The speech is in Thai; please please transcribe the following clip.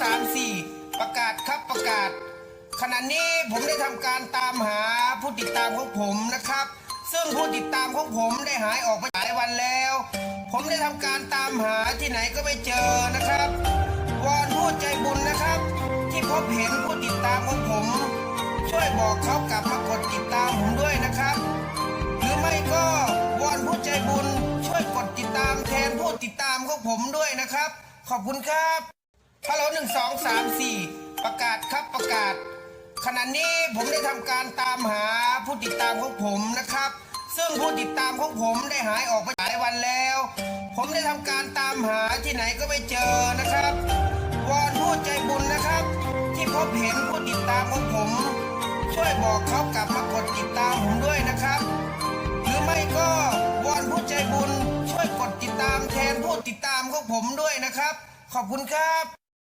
สามสี่ประกาศครับประกาศ ขณะนี้ผมได้ทำการตามหาผู้ติดตามของผมนะครับ ซึ่งผู้ติดตามของผมได้หายออกไปหลายวันแล้ว ผมได้ทำการตามหาที่ไหนก็ไม่เจอนะครับวอนผู้ใจบุญนะครับ ที่พบเห็นผู้ติดตามของผม ช่วยบอกเขากลับมากดติดตามผมด้วยนะครับ หรือไม่ก็วอนผู้ใจบุญช่วยกดติดตามแทนผู้ติดตามของผมด้วยนะครับ ขอบคุณครับ ฮัลโหลหนึ่งสองสามสี่ประกาศครับประกาศ ขณะนี้ผมได้ทำการตามหาผู้ติดตามของผมนะครับ ซึ่งผู้ติดตามของผมได้หายออกไปหลายวันแล้ว ผมได้ทำการตามหาที่ไหนก็ไม่เจอนะครับวอนผู้ใจบุญนะครับ ที่พบเห็นผู้ติดตามของผม ช่วยบอกเขากลับมากดติดตามผมด้วยนะครับ หรือไม่ก็วอนผู้ใจบุญ ช่วยกดติดตามแทนผู้ติดตามของผมด้วยนะครับ ขอบคุณครับ